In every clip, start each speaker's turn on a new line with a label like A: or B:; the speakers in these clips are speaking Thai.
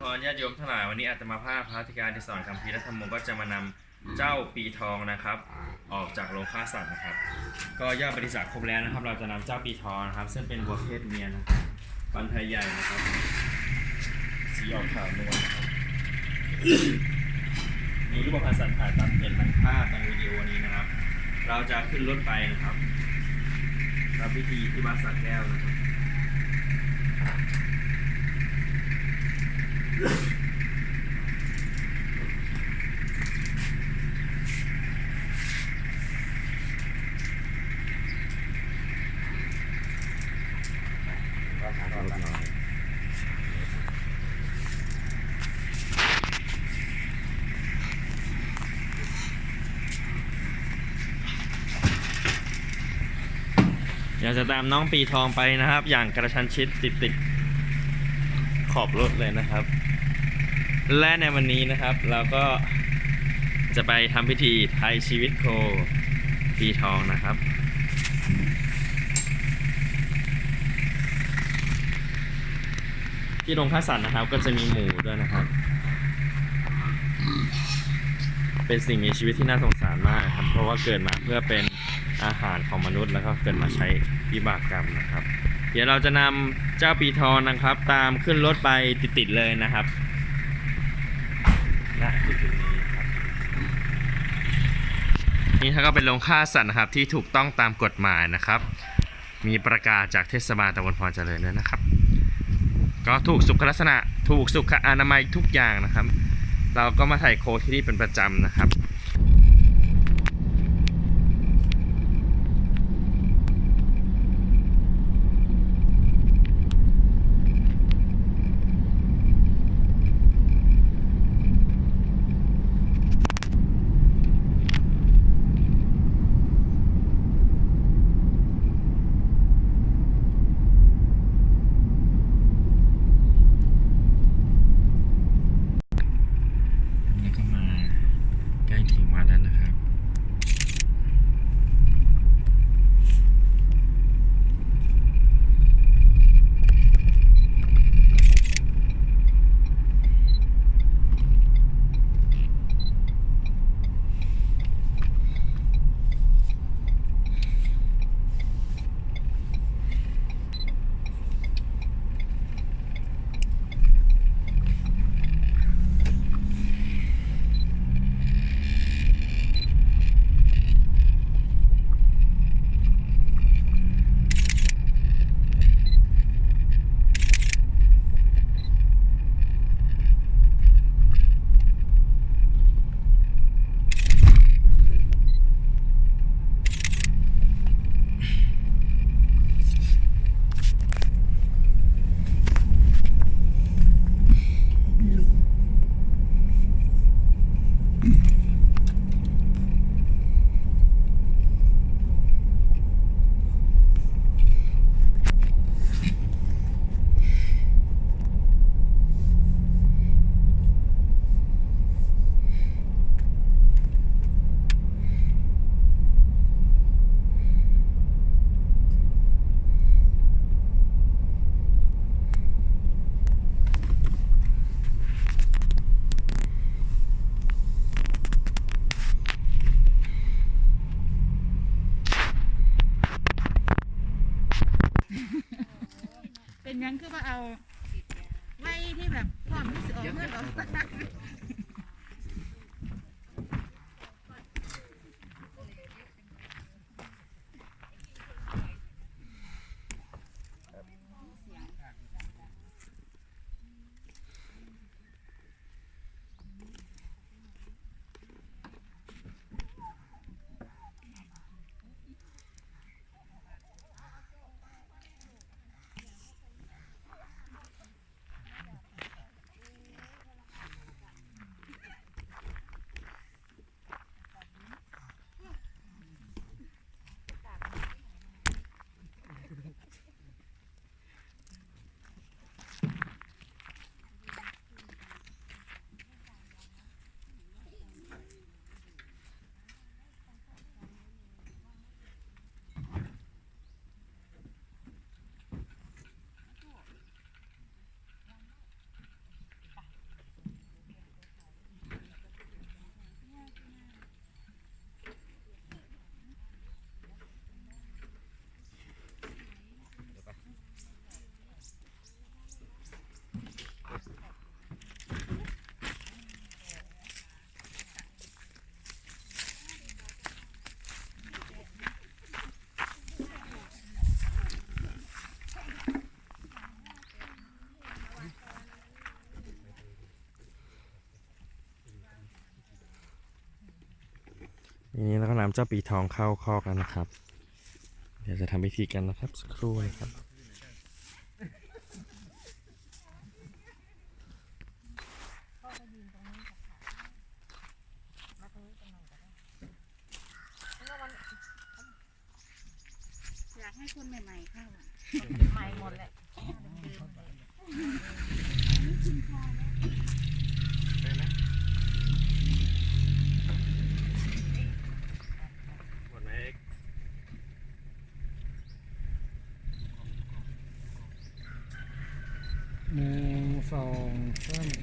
A: พรญาติโยมทั้งหลายวันนี้อาตมาภาพพระธิการที่สอนคำพีและธรรมโมก็จะมานำเจ้าปีทองนะครับ ออกจากโรงฆ่าสัตว์นะครับ ก็ยอดบริจาคครบแล้วนะครับ เราจะนำเจ้าปีทองนะครับ ซึ่งเป็นวัวเพศเมียนะครับปันไทยใหญ่นะครับ สีออกขาวนวลนะครับมีรูปพรรณสันฐานตามเห็นทางภาพทางวิดีโอนี้นะครับ เราจะขึ้นรถไปนะครับทำพิธีที่บ้านสักแก้วนะครับ อยากจะตามน้องปีทองไปนะครับ อย่างกระชันชิดติดติด ขอบรถเลยนะครับ และในวันนี้นะครับ เราก็จะไปทำพิธีไทยชีวิตโคปีทองนะครับ ที่โรงฆ่าสัตว์นะครับ ก็จะมีหมูด้วยนะครับ เป็นสิ่งมีชีวิตที่น่าสงสารมากครับ เพราะว่าเกิดมาเพื่อเป็นอาหารของมนุษย์แล้วก็เกิดมาใช้วิบากกรรมนะครับ เดี๋ยวเราจะนำเจ้าปีทองนะครับ ตามขึ้นรถไปติดๆเลยนะครับณจุดนี้นี่ถ้าก็เป็นโรงฆ่าสัตว์นะครับที่ถูกต้องตามกฎหมายนะครับ มีประกาศจากเทศบาลตำบลพรเจริญด้วยนะครับ ก็ถูกสุขลักษณะถูกสุขอนามัยทุกอย่างนะครับ เราก็มาถ่ายโคที่นี่เป็นประจำนะครับ
B: ห ทีนี้เราก็นำ
A: เจ้าปีทองเข้าคอกแล้วนะครับ เดี๋ยวจะทำพิธีกันนะครับสักครู่นะครับ
C: คนใหม่ๆเข้า
D: ใหม่หมดแหละ
A: 早上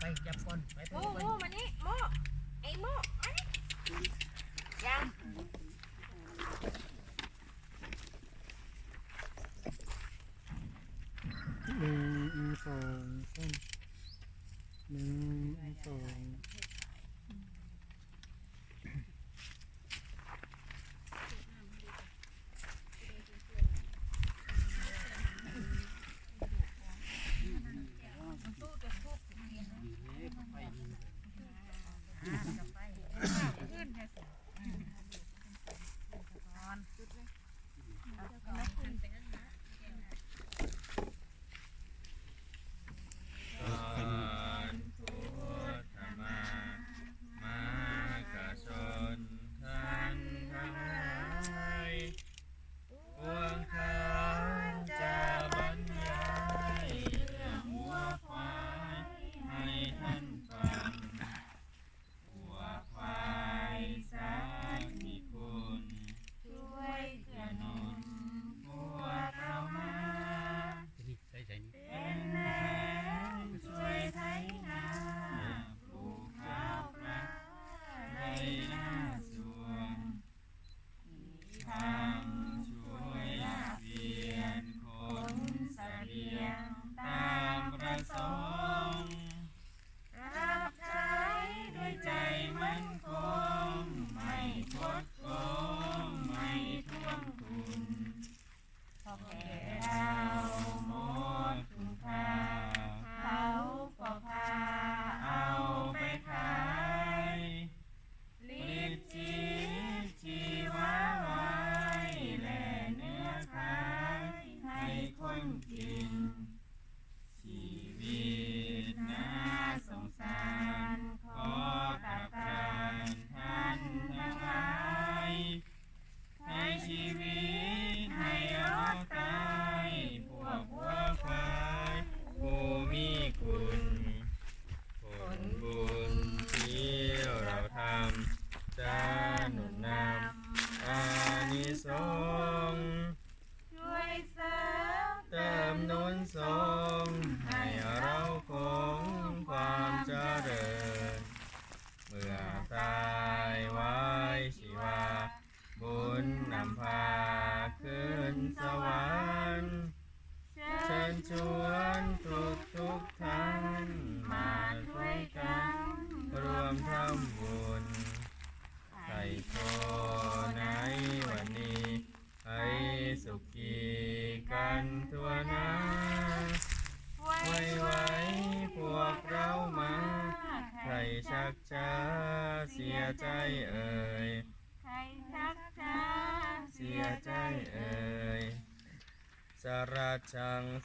A: ไปจับก่
B: อน
D: ไป
A: ไป
B: โม่
A: ไโม
B: มานี่
D: โมไอโมมานี่ยัง
B: หนึ่งสองสามหนึ่งสอง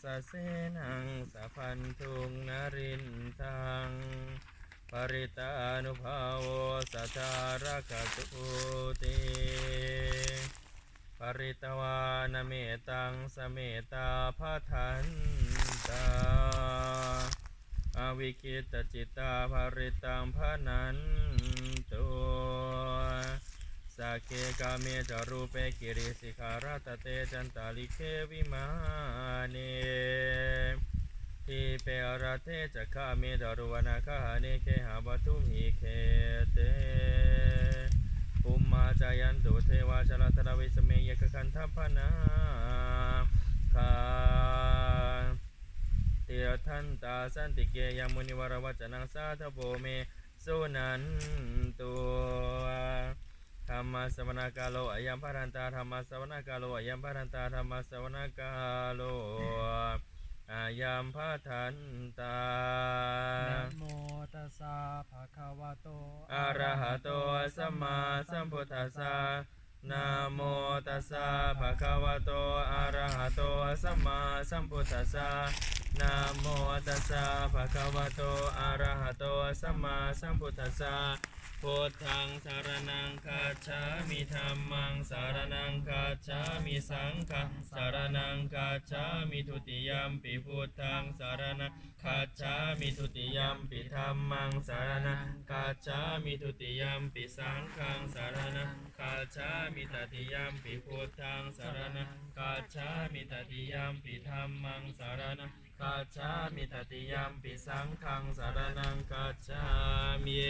A: สะเสนังสะพันธุงนรินทังปริตานุภาโวสัจารกตุติปริตวานเมตังสเมตาภาทันตาอวิคิตจิตาภริตังพนันตัว สักเคกาเมจารูเปกิริสิขาราตเตจันตาลิเควิมาเนทีเปอระเทจะข้าเมดารุวนาคาหาเนเคหาบัตุมิเคเตปุมมาจายันตุเทวาชลตระวิสเมยกคันทัพพนาคาเตียทันตาสันติเกยามุนิวรวัจนังสาธโพเมสุนันตัว ธรรมสวนากาโลอายัมพารันตาธรรมสวนากาโลอายัมพารันตาธรรมสวนากาโลอายัมพาทันตา
E: นะโมตัสสะภะคะวะโต
A: อะระหะโตสัมมาสัมพุทธัสสะนะโมตัสสะภะคะวะโตอะระหะโตสัมมาสัมพุทธัสสะ นะโมตัสสะภะคะวะโตอะระหะโตสัมมาสัมพุทธัสสะพุทธังสารนังคัจฉามิธัมมังสารนังคัจฉามิสังฆังสารนังคัจฉามิทุติยมปิพุทธังสารนังคัจฉามิทุติยมปิธัมมังสารนังคัจฉามิทุติยมปิสังฆังสาร ชามิตติยามปิพุทธังสารนังกัจฉามิตติยามปิธรรมังสารนังกัจฉามิตติยามปิสังฆังสารนังกัจฉามิ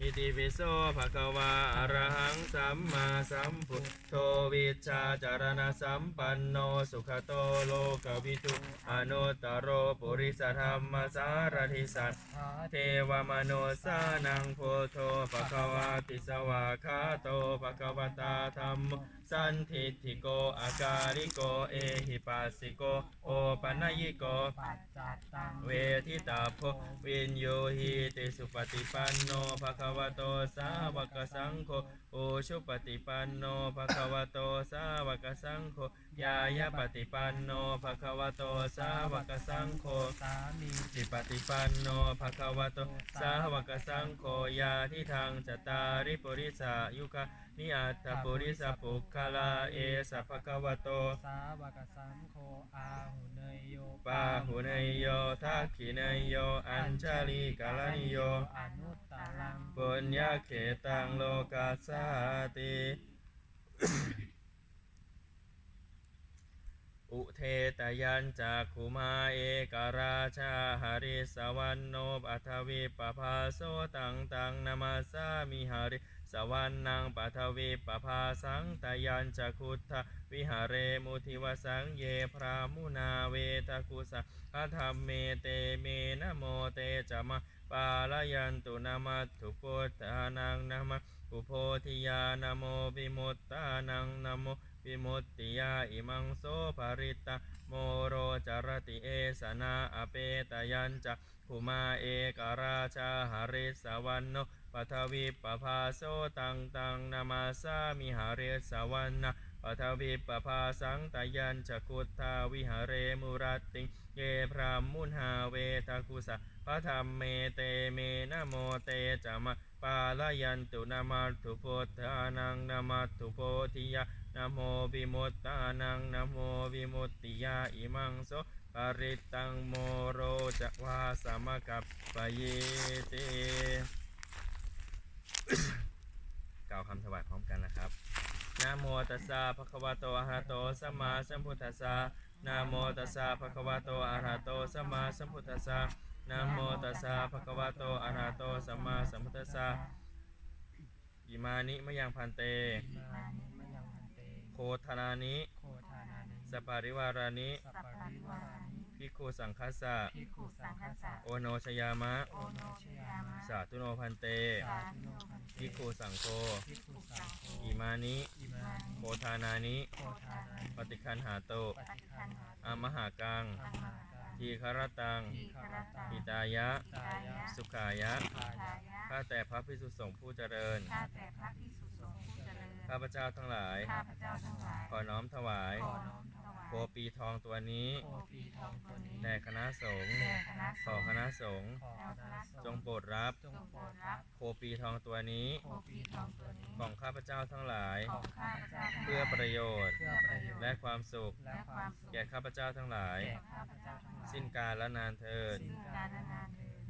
A: อิติปิโสภะคะวาอะระหังสัมมาสัมพุทโธวิชชาจารณสัมปันโนสุขโตโลกวิทุอนุตตรโรปุริสธรรมสารทิสัท
E: ธา
A: เทวมโนสานังโพโธภะคะวาติสวาคาโตภะคะวตาธรรมสันทิฏฐิโกอาการิโกเอหิปัสสิโกโอปัญญิโก
E: ปัจจัตตัง
A: เวทิตาโพวินโยหิติสุปฏิปันโนภะคะวะโตสาวกสังโฆโอชุปฏิปันโนภะคะวะโตสาวกสังโฆยายาปฏิปันโนภะคะวะโตสาวกสังโฆ
E: สามี
A: ติปฏิปันโนภะคะวะโตสาวกสังโฆยาทิทางจตาริปุริสายุคานิอัตถปุริสปุคคลาเอสะภะคะวะโต
E: สาวกสังโฆอาหุเนยโย
A: ปาหุเนยโยทักขิเนยโยอัญชลีกาลนิโย
E: อนุตตรัง
A: ปุญญาเขตังโลกาสาติ อุเทตยัญจากขุมาเอกราชาหาริสวรรณโนปัทวีปภาโสตังตังนามาสามิหาริสวรรณังปัทวีปภาสังตยัญจักขุทธวิหารเรมุทิวสังเยพรามุนาเวทกุสะอะธรรมเมเตเมนะโมเตจะมะปาลยันตุนามัตถุพุทธานังนามะ อุโพธิยานโมวิมุตตานังนโมวิมุตติยาอิมังโสภริตาโมโรจารติเอสนาอเปตยัญจะภูมาเอกราชาหาริสวรรณโนปัทวิปภาโสตังตังนามาสามิหาริสวรรณ ปทวิปภาสังตยัญจะกุทาวิหเรมุรัตติงเยพรามุนหาเวทากุสะพระธรรมเมเตเมนะโมเตจะมะปาลยันตุนามาตุโพธานังนามาตุโพธิยะนโมวิมุตตานังนโมวิมุตติยาอิมังโสปริตังโมโรจะวาสามกับปเยเตกล่าวคำถวายพร้อมกันนะครับ นะโมตัสสะภะคะวะโตอะระหะโตสัมมาสัมพุทธัสสะนะโมตัสสะภะคะวะโตอะระหะโตสัมมาสัมพุทธัสสะนะโมตัสสะภะคะวะโตอะระหะโตสัมมาสัมพุทธัสสะอิมานิมะยังพันเต
E: มานิมยังพันเต
A: โคทานานิ
E: โคทานานิ
A: สปาริวารานิ
E: สัปปะริวารานิ
A: พิกขุสังคัสสะ
E: ภิกขุสังฆสสะ
A: โอโนชยามะ
E: โอโนชยามะ
A: สาธุโนพันเต
E: สาธุโนพันเต
A: พิกขุสังโฆ
E: ภิกขุสังโฆ
A: อิมานิ
E: อิมานิ
A: โคทานานิ
E: โคทานานิ
A: ปฏิคันหาโต
E: ปฏิคันหา
A: อามหากัง
E: ธรรมากัง
A: ทีคารตัง
E: ทีคารตัง
A: หิตายะ
E: ตายะ
A: สุขายะ
E: ขายะ
A: ข้าแต่พระพิสุสงฆ์ผู้เจริญ
B: ข้าแต่พระพิสุสงฆ์ผู้เจริญ
A: ข้าพเจ้าทั้งหลาย
B: ข้าพเจ้าทั้งหลาย
A: ขอน้อมถวาย
B: ขอน้อมถวาย
A: โคปีทองตัวนี้
E: โคปีทองตัวนี้
A: แด่คณะสงฆ์
B: แด่คณะ
A: ข
B: ส
A: อง
B: ฆ์
A: คณะสงฆ์
E: ขอคณะส
A: จ
E: ง
A: ง
E: ฆ์
A: โปรดรับ
E: จงโปรดรับ
A: โคปีทองตัวนี้
B: โคปีทองตัวนี้
A: ของข้าพเจ้าทั้งหลาย
B: ของข้าพเจ้าทั้งหลาย
A: เพื่อประโยชน์
E: เพื่อประโยชน์
A: และความสุข
E: และความสุข
A: แก่ข้าพเจ้าทั้งหลาย
E: แก่ข้าพเจ้าทั้งหลาย
A: สิ้นกาลและนานเทิน
B: ซึ่งการและนานเทิน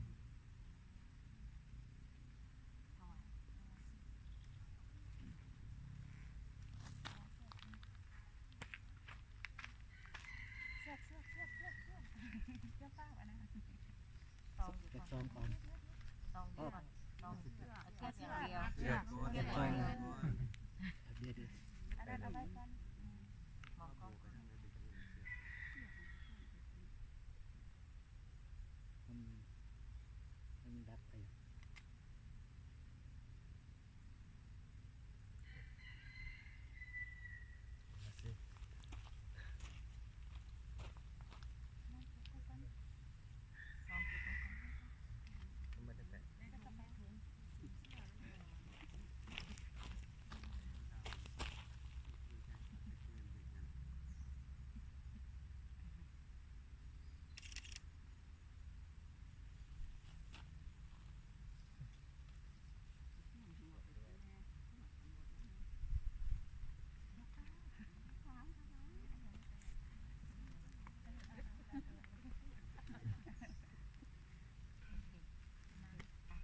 A: ข
E: ซ้อมก่อน
C: ซองเดียวก่อนซองเชือกเชือกอย่าง เกเชือก
E: ซ้อ
C: อย่าง
E: ม
C: เดียว
E: เดี๋ยวเดี๋ยว
B: อัน
C: มั
E: นมันดับไป
C: ซองจุดไว้ก่อน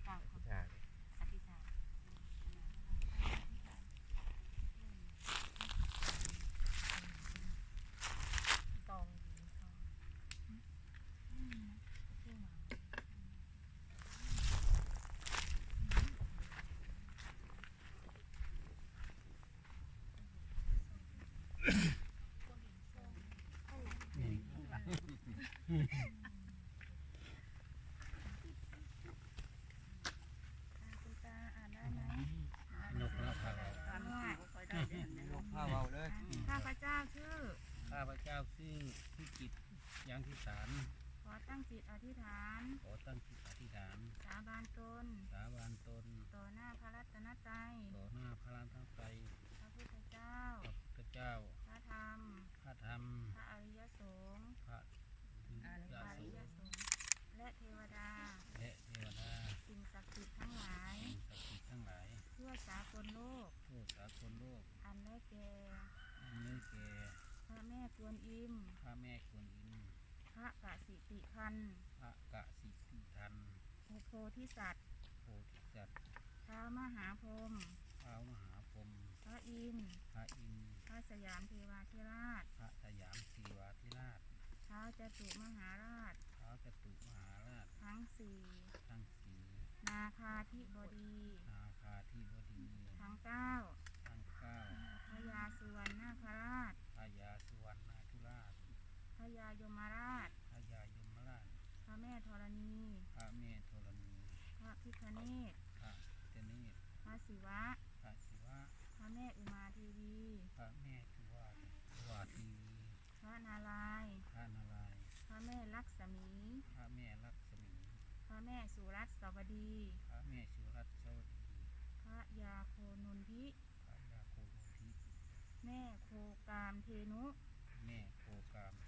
C: กล่าวคำอธิษฐานซองซองชื่อมา
B: คุณตาอ่านได้ไหม
E: นกแล้วครับ
B: อ่านว่า
F: ข้าวเบาเลย
B: ข้าพเจ้าชื่อ
E: ข้าพเจ้าชื่อพิจิตรยังที่สาร
B: ขอตั้งจิตอธิษฐาน
E: ขอตั้งจิตอธิษฐาน
B: สาบานตน
E: สาบานตน
B: ต่อหน้าพระรัตนตรัย
E: ต่อหน้าพระรัตนตรัย
B: พระพุทธเจ้า
E: พระพุทธเจ้า
B: พระธรรม
E: พระธรรม
B: พระอริยสงฆ์
E: พระยา
B: พระอ
E: สุ
B: ริยสงฆ์และเทวดา
E: และเทวดา
B: สิ่งศักดิ์สิทธิ์ทั้งหลาย
E: สิ่งศักดิ์สิทธิ์ทั้งหลาย
B: ทั่วสากลโลก
E: ทั่วสากลโลก
B: อันได้แก่
E: อันนี้แก่
B: พ ระแม่กวนอิม
E: พระแม่กวนอิม
B: พระกสิติพันธ์
E: พระกะสิทิทัน
B: โอโพธิสัตว์
E: โพธิจัตว์
B: ท้าวมหาพรหม
E: พระมหาพรหม
B: พระอินทร์
E: พระอินทร์
B: พระสยามเทวาธิราช
E: พระสยามสีวาธิราช
B: ท้าวจตุมหาราช
E: พระจตุมหาราช
B: ทั้งสี่
E: ทั้งสี่
B: นาคาธิบดี
E: นาคาธิบดี
B: ทั้งเก้า
E: ทั้งเก้า
B: พระยาสุวรรณนาคราช
E: พญาสุวรรณาธุราช
B: พระ ยายมราช
E: พญายมราช
B: พระแม่ธรณี
E: พระแม่ธรณี
B: พระพิคเนศ
E: พระเจเนศ
B: พระศิวะ
E: พระศิวะ
B: พระแม่อุมาเทีวี
E: พระแม่ทุวาทุวาที
B: พระนารายณ์
E: พระนารายณ์
B: พระแม่ลักษมี
E: พระแม่ลักษมี
B: พระแม่สุรัตน์สวดี
E: พระแม่สุรัตน์สวดี
B: พระยาโคนุนทิ
E: พระยาโคโนทิ
B: แม่โคกามเทนุ
E: แม่โคกามทิน
B: เอ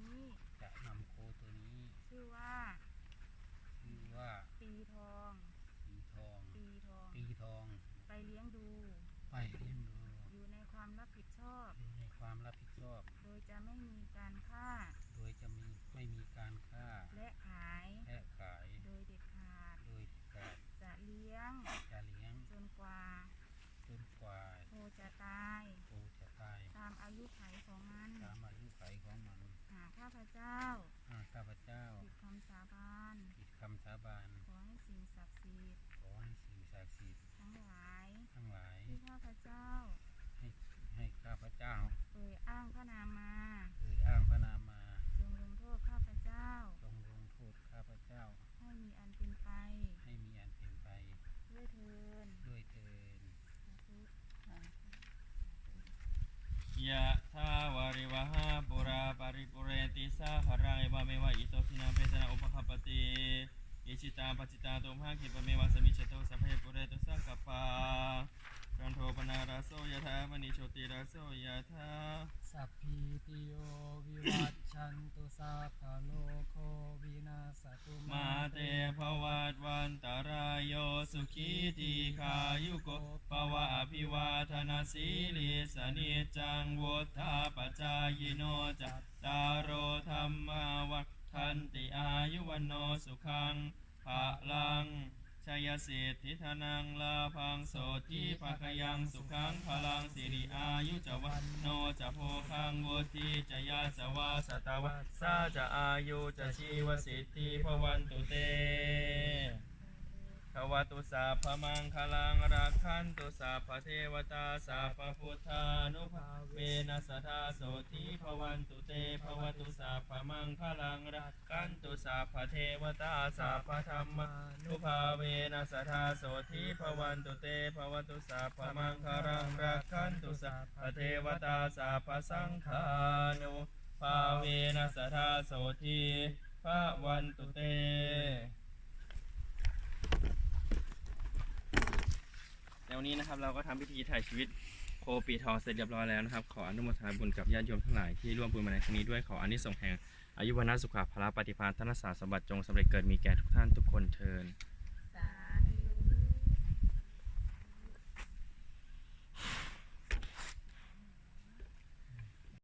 B: นี้
E: จะ
B: นำโคตัวนี้ชื่อว่า
E: ชื่อว่า
B: ปีทอง
E: สีทอง
B: ปีทอง
E: ปีทอง
B: ไปเลี้ยงดู
E: ไปเลี้ยงดู
B: อยู่ในความรับผิดชอบ
E: อยู่ในความรับผิดชอบ
B: โดยจะไม่มีการฆ่า
E: โดยจะมีไม่มีการฆ่า
B: และขาย
E: และขาย
B: โดยเด็ดขาด
E: โดยการ
B: จะเลี้ยง
E: จะเลี้ยง
B: จนกว่า
E: จนกว่า
B: โคจะตาย
E: โคจะตาย
B: ตามอายุไขของมัน
E: ตาม
B: พเจ้า
E: หากข้าพเจ้า
B: ผิดคำสาบาน
E: ผิดคำสาบาน
B: ขอให้สิ่งศักดิ์สิทธิ์
E: ขอให้สิ่งศักดิ์สิทธิ์
B: ทั้งหลาย
E: ทั้งหลาย
B: ที่ข้าพเจ้า
E: ให้ให้ข้าพเจ้า
B: เอ่ยอ้างพระนามมา
E: เอ่ยอ้างพระนามมา
B: จงลงโทษข้าพเจ้า
E: จงลงโทษข้าพเจ้า
B: ให้มีอันเป็นไป
E: ให้มีอันเป็นไป
B: ด้วยเทิน
E: ด้วยเถิด
B: สาธุ
A: ยะทาวาริวหาปุราปาริปุเรนติสาหารังเอวะเมวะอิโตทินังเปตนาอุปคปปติอิชิตา ปจิตาตุมหังคิปะเมวะสมิจฉตุสัพเพปุเรตุสังกปารันโทปนาราโสยถามณีโชติราโสยถา
E: สัพพิติโยวิวัชชันตุสัพพะโลโควินาศตุ
A: มาเตภวัตวันตรายโยสุขีทีขายุโกภวะอภิวาทนาสีลิสนิจจังวุธาปจายโนจัตตารโอธรรมาวัฏันติอายุวันโนสุขัง ภะลังชยเศรษฐิธนังลาพังโสติภคยังสุขังพลังสิริอายุจวันโนจะโพคังวุติจะยาสวาสตวัสสาจะอายุจะชีวสิทธิพวันตุเตทวตุสาพมังคลังรักขันตุสาพเทวตาสาพพุทธานุภาเวนัสธาโสธิพวันตุเตภวตุสาพมังคลังรักขันต สาพเทวตาสาพธรรมานุภาเวนัสธาโสธิพวันตุเตภวตุสาพมังคลังรักขันตุสาพเทวตาสาพสังฆานุภาเวนัสธาโสธิพวันตุเตในวันนี้นะครับเราก็ทำพิธีถ่ายชีวิตโคปีทองเสร็จเรียบร้อยแล้วนะครับ ขออนุโมทนาบุญกับญาติโยมทั้งหลายที่ร่วมบุญมาในครั้งนี้ด้วยขออานิสงส์แห่ง อายุวันสุขภาพละปฏิภาณธนสารสมบัติจงสำเร็จเกิดมีแก่ทุกท่านทุกคนเทิน